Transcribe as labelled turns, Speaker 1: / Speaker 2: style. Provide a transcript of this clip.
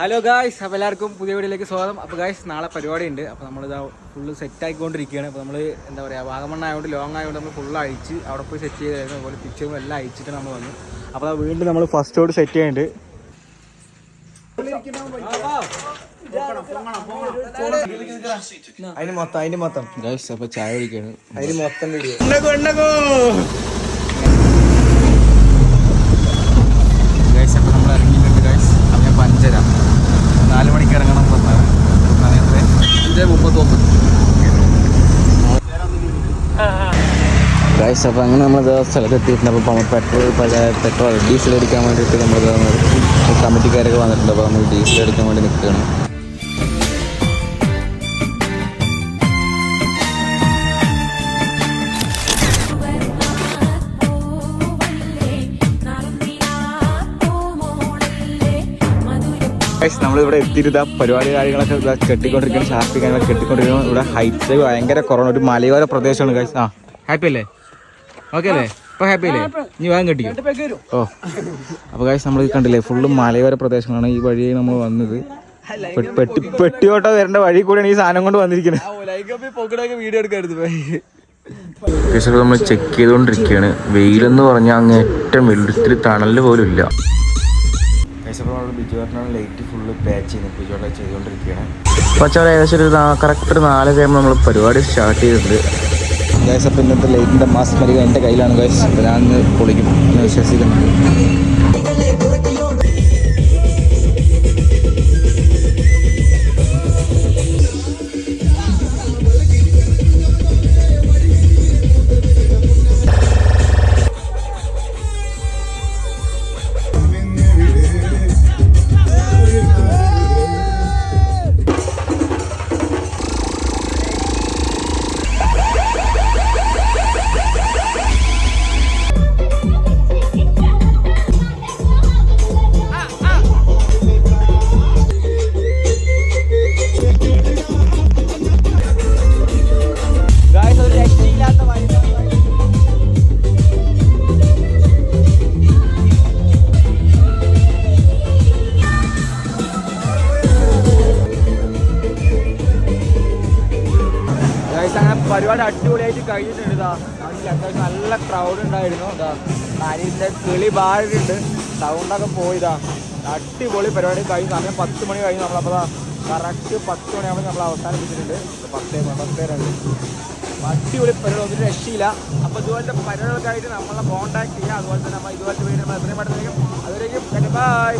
Speaker 1: Hello guys അപ്പോൾ എല്ലാവർക്കും പുതിയ വീഡിയോയിലേക്ക് സ്വാഗതം. അപ്പോൾ ഗായ്സ് നാളെ പരിപാടി ഉണ്ട് അപ്പോൾ നമ്മളിതാ ഫുള്ള് സെറ്റ് ആയിക്കൊണ്ടിരിക്കുകയാണ്. അപ്പോൾ നമ്മൾ എന്താ പറയുക വാഗമണ്ണ ആയതുകൊണ്ട് ലോങ് ആയതുകൊണ്ട് നമ്മൾ ഫുള്ള് അഴിച്ച് അവിടെ പോയി സെറ്റ് ചെയ്തായിരുന്നു. അതുപോലെ പിക്ചറും എല്ലാം അയച്ചിട്ട് നമ്മൾ വന്നു. അപ്പോൾ ആ വീണ്ടും നമ്മൾ ഫസ്റ്റ് ഓട് സെറ്റ് ചെയ്യുന്നുണ്ട്.
Speaker 2: അതിന് മൊത്തം അതിന് മൊത്തം.
Speaker 1: ഗായ്സ് അപ്പോൾ ചായ കുടിക്കുകയാണ്
Speaker 2: അതിന് മൊത്തം വീഡിയോ
Speaker 1: ഗൈസ് അപ്പോൾ നമ്മൾ ഇറങ്ങിയിട്ടുണ്ട് ഗൈസ് സമയം പഞ്ചര നാല് മണിക്ക് ഇറങ്ങണം പറഞ്ഞത് സമയത്ത് അഞ്ച് മുപ്പത്തൊന്ന് ഗൈസ് അപ്പോൾ അങ്ങനെ നമ്മൾ സ്ഥലത്ത് എത്തിയിട്ടുണ്ട് അപ്പോൾ പെട്രോൾ പല പെട്രോൾ ഡീസൽ അടിക്കാൻ വേണ്ടിയിട്ട് നമ്മൾ കമ്മിറ്റിക്കാരൊക്കെ വന്നിട്ടുണ്ട്. അപ്പോൾ നമ്മൾ ഡീസൽ അടിക്കാൻ വേണ്ടി നിൽക്കുകയാണ്. നമ്മളിവിടെ എത്തിയിരുന്ന പരിപാടി കാര്യങ്ങളൊക്കെ ഇവിടെ കെട്ടിക്കൊണ്ടിരിക്കുന്ന. ഷാർപ്പി കാര്യങ്ങളൊക്കെ കെട്ടിക്കൊണ്ടിരിക്കുന്നു. ഇവിടെ ഹൈറ്റ്സ് ഭയങ്കര കുറവാണ്. ഒരു മലയോര പ്രദേശമാണ് ഗൈസ് ആ. ഹാപ്പി അല്ലേ? ഓക്കെ അല്ലേ? ഇപ്പൊ ഹാപ്പി അല്ലേ? ഇനി വേഗം കെട്ടിക്കോ. ഓ. അപ്പൊ ഗൈസ് നമ്മൾ കണ്ടില്ലേ? ഫുള്ള് മലയോര പ്രദേശങ്ങളാണ് ഈ വഴി നമ്മൾ വന്നത്. പെട്ടി പെട്ടിയോട്ട വരേണ്ട വഴി കൂടെയാണ് ഈ സാധനം കൊണ്ട് വന്നിരിക്കുന്നത്. വീഡിയോ നമ്മൾ ചെക്ക് ചെയ്തുകൊണ്ടിരിക്കുകയാണ്. വെയിലെന്ന് പറഞ്ഞാൽ അങ്ങേറ്റം വെള്ളത്തിൽ തണൽ പോലും ഇല്ല. ബിജുവാറിനാണ് ലൈറ്റ് ഫുള്ള് പാച്ച് ചെയ്യുന്നത്. ബിജുവാറിനെ ചെയ്തുകൊണ്ടിരിക്കുകയാണ്. പക്ഷേ ഏകദേശം ഒരു കറക്റ്റ് ഒരു നാല് കഴിയുമ്പോൾ നമ്മൾ പരിപാടി സ്റ്റാർട്ട് ചെയ്തിട്ടുണ്ട്. ഗൈസ് അപ്പം ഇന്നത്തെ ലൈറ്റിന്റെ മാസ് മരിക എന്റെ കയ്യിലാണ് ഗൈസ് അപ്പോൾ ഞാൻ പൊളിക്കും. എന്ന് വിശ്വസിക്കുന്നു പരിപാടി അടിപൊളിയായിട്ട് കഴിഞ്ഞിട്ടുണ്ട് നാട്ടിൽ അത്യാവശ്യം നല്ല ക്രൗഡ് ഉണ്ടായിരുന്നു. ഇതാ കിളി ബാഴുണ്ട് സൗണ്ടൊക്കെ പോയിതാ അടിപൊളി പരിപാടി. കഴിഞ്ഞു സമയം പത്ത് മണി കഴിഞ്ഞു. നമ്മളപ്പോൾ കറക്റ്റ് പത്ത് മണിയാകുമ്പോൾ നമ്മൾ അവസാനിപ്പിച്ചിട്ടുണ്ട്. പത്തേ പത്തേ രണ്ട്. അടിപൊളി പരിപാടി. ഒന്നും രക്ഷയില്ല. അപ്പോൾ ഇതുപോലത്തെ പരിപാടികൾക്കായിട്ട് നമ്മളെ കോൺടാക്ട് ചെയ്യുക അതുപോലെ തന്നെ നമ്മൾ ഇതുപോലത്തെ വീഡിയോ നമ്മൾ എത്രയും പെട്ടെന്ന് അതുവരേക്കും ബൈ